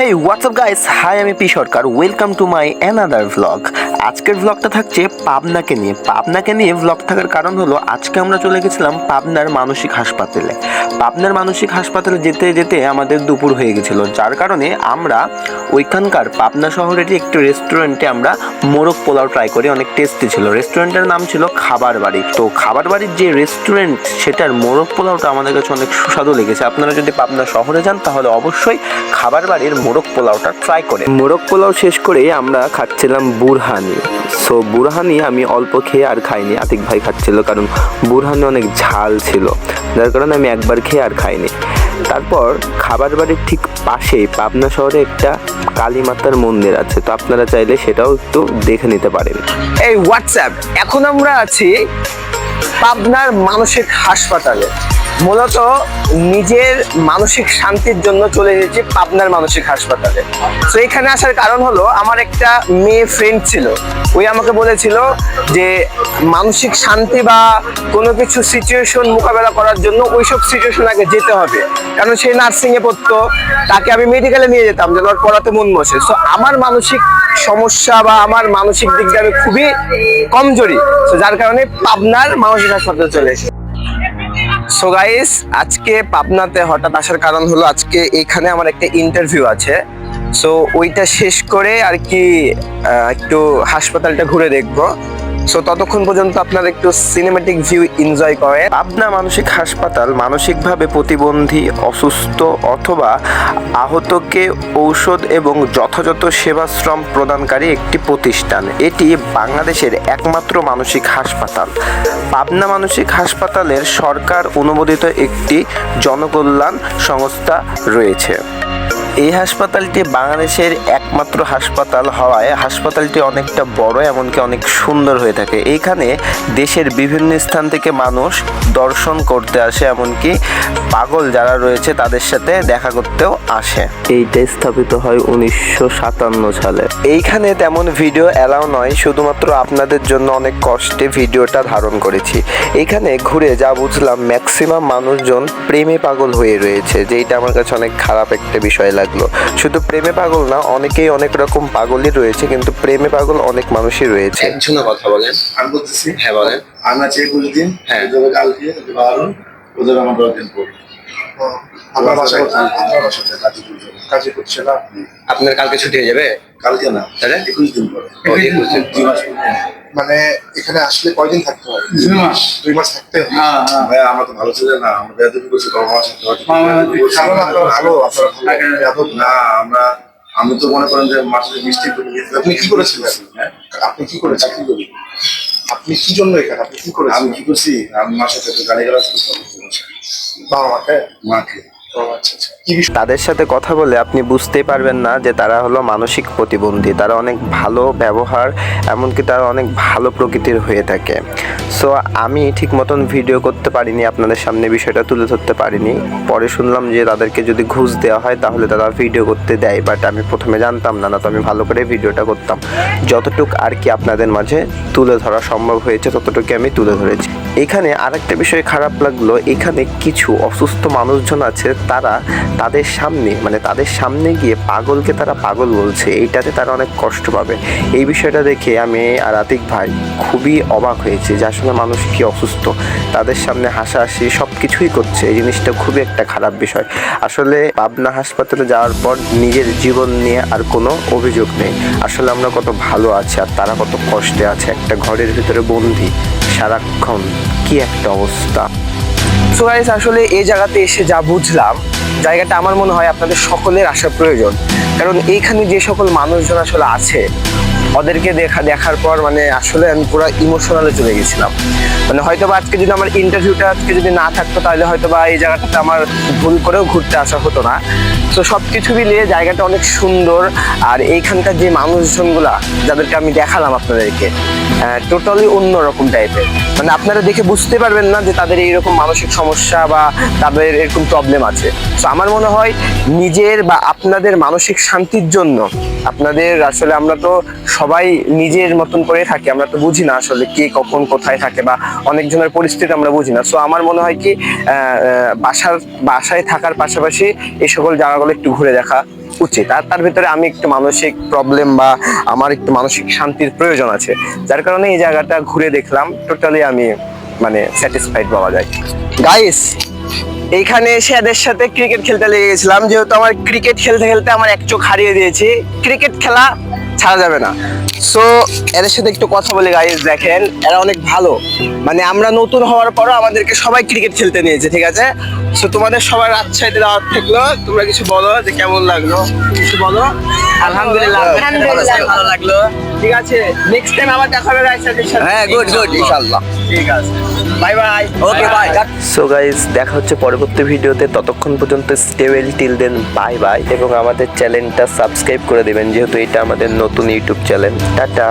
হেই WhatsApp guys hi আমি P Sarkar. Welcome to my another vlog আজকের ভ্লগটা থাকছে পাবনাকে নিয়ে। পাবনাকে নিয়ে ভ্লগ থাকার কারণ হলো, আজকে আমরা চলে গেছিলাম পাবনার মানসিক হাসপাতালে। পাবনার মানসিক হাসপাতালে যেতে যেতে আমাদের দুপুর হয়ে গেছিল। যার কারণে আমরা ওইখানকার পাবনা শহরেরই একটি রেস্টুরেন্টে আমরা মোরগ পোলাও ট্রাই করি অনেক টেস্টি ছিল। রেস্টুরেন্টের নাম ছিল খাবার বাড়ি। তো খাবার বাড়ির যে রেস্টুরেন্ট সেটার মোরগ পোলাওটা আমাদের কাছে অনেক সুস্বাদু লেগেছে। আপনারা যদি পাবনা শহরে যান, তাহলে অবশ্যই খাবার বাড়ির মোরগ পোলাওটা ট্রাই করে। মোরগ পোলাও শেষ করে আমরা খাচ্ছিলাম বুরহানি। সো বুরহানি আমি অল্প খেয়ে আর খাইনি আতিক ভাই খাচ্ছিল কারণ বুরহানি অনেক ঝাল ছিল। যার কারণে আমি একবার খেয়ে আর খাইনি। তারপর খাবার বাড়ির ঠিক পাশেই পাবনা শহরে একটা কালী মাতার মন্দির আছে তো আপনারা চাইলে সেটাও একটু দেখে নিতে পারেন। এই হোয়াটসঅ্যাপ এখন আমরা আছি পাবনার মানসিক হাসপাতালে। মূলত নিজের মানসিক শান্তির জন্য চলে এসেছি পাবনার মানসিক হাসপাতালে। তো এখানে আসার কারণ হলো, আমার একটা মেয়ে ফ্রেন্ড ছিল। ওই আমাকে বলেছিল যে, মানসিক শান্তি বা কোনো কিছু সিচুয়েশন মোকাবেলা করার জন্য ওইসব সিচুয়েশন আগে যেতে হবে। কারণ সে নার্সিংয়ে পড়তো, তাকে আমি মেডিকেলে নিয়ে যেতাম যেন পড়াতে মন বসে। সো আমার মানসিক সমস্যা বা আমার মানসিক দিক দিয়ে আমি খুবই কমজোরি। তো যার কারণে পাবনার মানসিক হাসপাতালে চলে এসে সো গাইস আজকে পাবনাতে হঠাৎ আসার কারণ হলো আজকে এখানে আমার একটা ইন্টারভিউ আছে। সো ওইটা শেষ করে আর কি একটু হাসপাতালটা ঘুরে দেখব। সো ততক্ষণ পর্যন্ত আপনারা একটু সিনেমেটিক ভিউ এনজয় করেন। পাবনা মানসিক হাসপাতাল মানসিকভাবে প্রতিবন্ধী, অসুস্থ অথবা আহতকে ঔষধ এবং যথাযথ সেবাশ্রম প্রদানকারী একটি প্রতিষ্ঠান। এটি বাংলাদেশের একমাত্র মানসিক হাসপাতাল। পাবনা মানসিক হাসপাতালের সরকার অনুমোদিত একটি জনকল্যাণ সংস্থা রয়েছে। এই হাসপাতালটি বাংলাদেশের একমাত্র হাসপাতাল হওয়ায় হাসপাতালটি অনেকটা বড় এমনকি অনেক সুন্দর হয়ে থাকে। এইখানে দেশের বিভিন্ন স্থান থেকে মানুষ দর্শন করতে আসে এমনকি পাগল যারা রয়েছে তাদের সাথে দেখা করতেও আসে। এইটা স্থাপিত হয় উনিশশো সাতান্ন সালে। এইখানে তেমন ভিডিও অ্যালাউ নয় শুধুমাত্র আপনাদের জন্য অনেক কষ্টে ভিডিওটা ধারণ করেছি। এখানে ঘুরে যা বুঝলাম ম্যাক্সিমাম মানুষজন প্রেমে পাগল হয়ে রয়েছে যেটা আমার কাছে অনেক খারাপ একটা বিষয় লাগল। শুধু প্রেমে পাগল না অনেকেই অনেক রকম পাগলই রয়েছে কিন্তু প্রেমে পাগল অনেক মানুষই রয়েছে। একজনের কথা বলেন। আমি বলতেছি হ্যাঁ, বলেন। আমরা একুশ দিন হ্যাঁ। কালকে বারণ ওদের আমার দশ দিন পর আপনার বাসায় আমার বাসাতে কাজে করতে করছে না। আপনার কালকে ছুটি হয়ে যাবে? কালকে না তাহলে? একুশ দিন পরে। একুশ দিন। দুই মাস মানে এখানে আসলে কয়দিন থাকতে হয় দুই মাস। দুই মাস থাকতে হয় হ্যাঁ। ভাইয়া আমরা তো ভালো ছিল না আমরা বেদবি করছি ভালো বেয়াদব না। আমরা আমি তো মনে করেন যে মার সাথে মিষ্টি আপনি কি করেছিলেন? হ্যাঁ? আপনি কি করে চাকরি করি। আপনি কি জন্য এখানে? আপনি কি করে আমি কি করছি? আমি মার সাথে গাড়ি গাড়া বাবা মাকে? মাকে। আচ্ছা আচ্ছা। তাদের সাথে কথা বলে আপনি বুঝতেই পারবেন না যে তারা হলো মানসিক প্রতিবন্ধী। তারা অনেক ভালো ব্যবহার, এমনকি তারা অনেক ভালো প্রকৃতির হয়ে থাকে। সো আমি ঠিক মতন ভিডিও করতে পারিনি, আপনাদের সামনে বিষয়টা তুলে ধরতে পারিনি। পরে শুনলাম যে তাদেরকে যদি ঘুষ দেওয়া হয়, তাহলে তারা ভিডিও করতে দেয়। বাট আমি প্রথমে জানতাম না না তো আমি ভালো করে ভিডিওটা করতাম। যতটুক আর কি আপনাদের মাঝে তুলে ধরা সম্ভব হয়েছে ততটুকু আমি তুলে ধরেছি। এখানে আরেকটা বিষয় খারাপ লাগল, এখানে কিছু অসুস্থ মানুষজন আছে, তারা তাদের সামনে মানে তাদের সামনে গিয়ে পাগলকে তারা পাগল বলছে, এইটাতে তারা অনেক কষ্ট পাবে। এই বিষয়টা দেখে আমি আর আতিক ভাই খুবই অবাক হয়েছে যে আসলে মানুষ কি অসুস্থ। তাদের সামনে হাসাহাসি সব কিছুই করছে, এই জিনিসটা খুবই একটা খারাপ বিষয়। আসলে পাবনা হাসপাতালে যাওয়ার পর নিজের জীবন নিয়ে আর কোনো অভিযোগ নেই। আসলে আমরা কত ভালো আছি আর তারা কত কষ্টে আছে, একটা ঘরের ভিতরে বন্দি। সারাক্ষণ কি একটা অবস্থা? সো গাইস আসলে এই জায়গাতে এসে যা বুঝলাম, জায়গাটা আমার মনে হয় আপনাদের সকলের আসা প্রয়োজন। কারণ এইখানে যে সকল মানুষজন আসলে আছে ওদেরকে দেখা দেখার পর মানে আসলে আমি পুরো ইমোশনালে চলে গেছিলাম। মানে হয়তো বা আজকে যদি আমার ইন্টারভিউটা আজকে যদি না থাকতো, তাহলে হয়তো বা এই জায়গাটাতে আমার ভুল করেও ঘুরতে আসা হতো না। তো সব কিছু মিলিয়ে জায়গাটা অনেক সুন্দর, আর এইখানকার যে মানুষজনগুলা, যাদেরকে আমি দেখালাম আপনাদেরকে টোটালি অন্যরকম টাইপের মানে আপনারা দেখে বুঝতে পারবেন না যে তাদের এইরকম মানসিক সমস্যা বা তাদের এরকম প্রবলেম আছে। তো আমার মনে হয়, নিজের বা আপনাদের মানসিক শান্তির জন্য, আপনাদের আসলে আমরা তো সবাই নিজের মতন করে থাকি, আমরা তো বুঝি না আসলে কে কখন কোথায় থাকে বা অনেকজনের পরিস্থিতি আমরা বুঝি না। সো আমার মনে হয় কি বাসার, বাসায় থাকার পাশাপাশি এই সকল জায়গাগুলো একটু ঘুরে দেখা উচিত। আর তার ভিতরে আমি একটু মানসিক প্রবলেম বা আমার একটু মানসিক শান্তির প্রয়োজন আছে, যার কারণে এই জায়গাটা ঘুরে দেখলাম। টোটালি আমি মানে স্যাটিসফাইড পাওয়া যায়। গাইস এইখানে এসে এদের সাথে ক্রিকেট খেলতে লেগে গেছিলাম, যেহেতু আমার ক্রিকেট খেলতে খেলতে আমার এক চোখ হারিয়ে দিয়েছি। ক্রিকেট খেলা ছাড়া যাবে না। সো এদের সাথে একটু কথা বলে গাইজ দেখেন, এরা অনেক ভালো। মানে আমরা নতুন হওয়ার পরও আমাদেরকে সবাই ক্রিকেট খেলতে নিয়েছে, ঠিক আছে? সো তোমাদের সবার রাজশাহীতে দাওয়াত থাকল। তোমরা কিছু বলো যে কেমন লাগল? কিছু বলো? আলহামদুলিল্লাহ। আলহামদুলিল্লাহ। ভালো লাগল। ঠিক আছে। নেক্সট টাইম আবার দেখা হবে গাইস হ্যাঁ গুড গুড ইনশাআল্লাহ। ঠিক আছে। Bye bye okay bye so guys দেখা হচ্ছে পরবর্তী ভিডিওতে। ততক্ষণ পর্যন্ত stable till then bye bye এবং আমাদের চ্যানেলটা সাবস্ক্রাইব করে দেবেন যেহেতু এটা আমাদের নতুন ইউটিউব চ্যানেল টাটা।